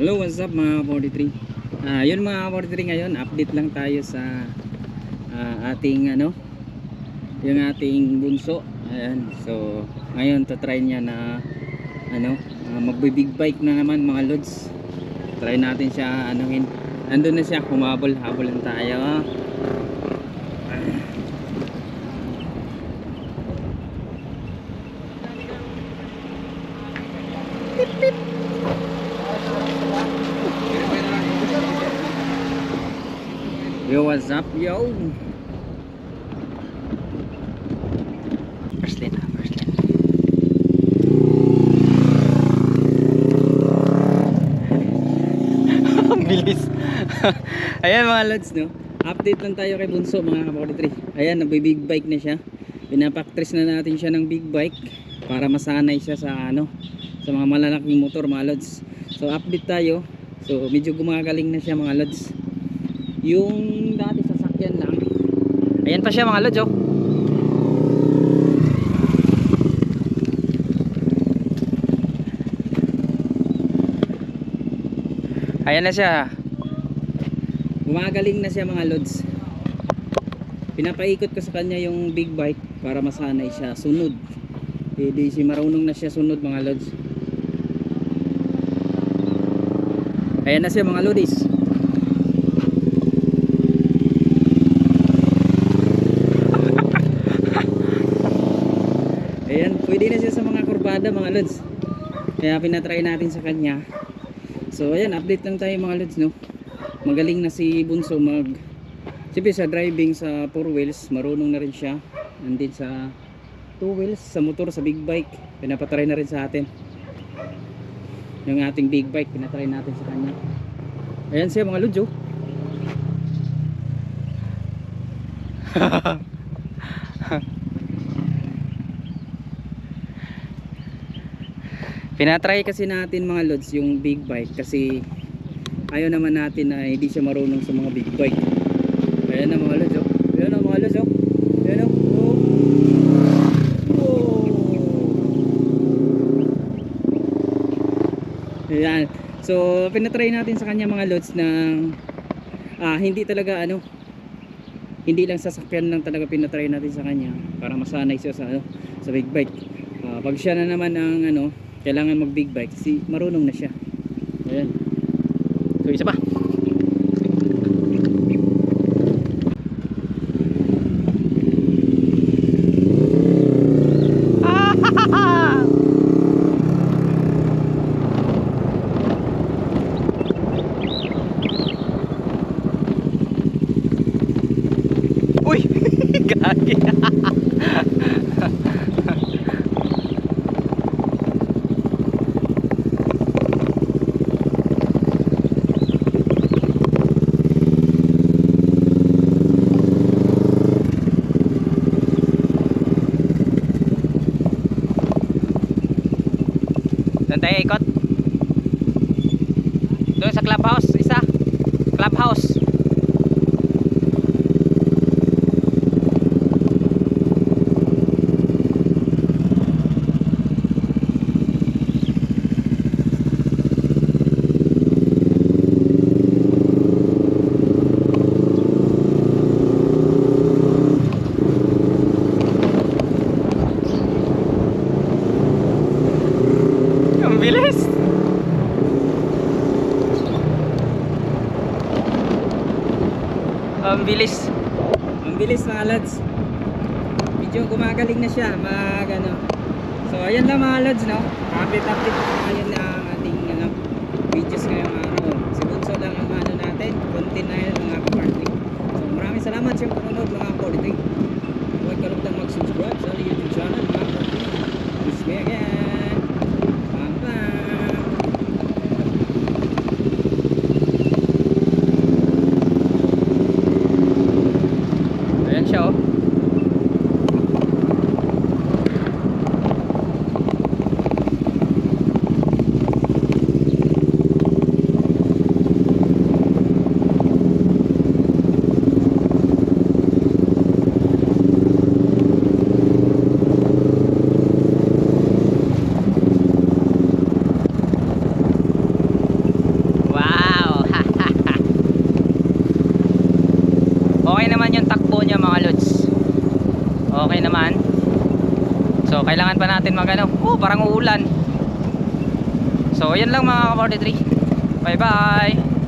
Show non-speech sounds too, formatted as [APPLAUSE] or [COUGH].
Hello, what's up mga 43? Ah, yun mga 43 ngayon, update lang tayo sa ah, ating ano, yung ating bunso. Ayan, so ngayon to try niya na ano, uh, magbe-big bike na naman mga lods. Try natin siya anuhin. Andun na siya, humabol, habol lang tayo. Yo, what's up, yo? First lane ah, first lane. [LAUGHS] Ang bilis. [LAUGHS] Ayan mga lods, no? Update lang tayo kay Bunso, mga ka-43. Ayan, nagbe-big bike na siya. Pinapactress na natin siya ng big bike para masanay siya sa ano, sa mga malalaking motor, mga lods. So, update tayo. So, medyo gumagaling na siya, mga lods. Yung dati sasakyan lang. Ayan pa siya, mga lods, oh. Ayan na siya. Gumagaling na siya mga lods. Pinapaikot ko sa kanya yung big bike para masanay siya sunod. Hindi si marunong na siya sunod mga lods. Ayan na siya mga lodis. Ayan, pwede na siya sa mga kurbada mga lods. Kaya pinatry natin sa kanya. So ayan, update lang tayo mga lods no. Magaling na si Bunso mag Siyempre sa driving sa 4 wheels, marunong na rin siya. Nandin sa 2 wheels, sa motor, sa big bike. Pinapatry na rin sa atin. Yung ating big bike, pinatry natin sa kanya. Ayan siya mga lods oh. [LAUGHS] Pinatry kasi natin mga lods yung big bike kasi ayaw naman natin na hindi siya marunong sa mga big bike. Ayan na mga lods oh. Ayan na mga lods oh. Ayan oh. Oh. Oh. Ayan. So pinatry natin sa kanya mga lods na ah, hindi talaga ano hindi lang sasakyan lang talaga pinatry natin sa kanya para masanay siya sa ano, sa big bike. Ah, pag siya na naman ang ano kailangan mag big bike si marunong na siya. Ayan. So isa pa Doon tayo ikot. Doon sa clubhouse, isa. Clubhouse. Ang bilis. Ang bilis. Ang bilis mga lads. Medyo gumagaling na siya. Mag ano. So ayan lang mga lads no. Update update ko ngayon na ang ating ano, videos ngayong araw. Si Bunso lang ang ano natin. Content na yun mga kapartly. So maraming salamat sa panonood mga 43. Huwag kalutang mag-subscribe sa YouTube channel mga kapartly. Miss me again. Bye-bye. Ayan siya oh. Naman yung takbo niya mga lods. Okay naman. So, kailangan pa natin mag ano. Oh, parang uulan. So, yan lang mga ka-43. Bye-bye.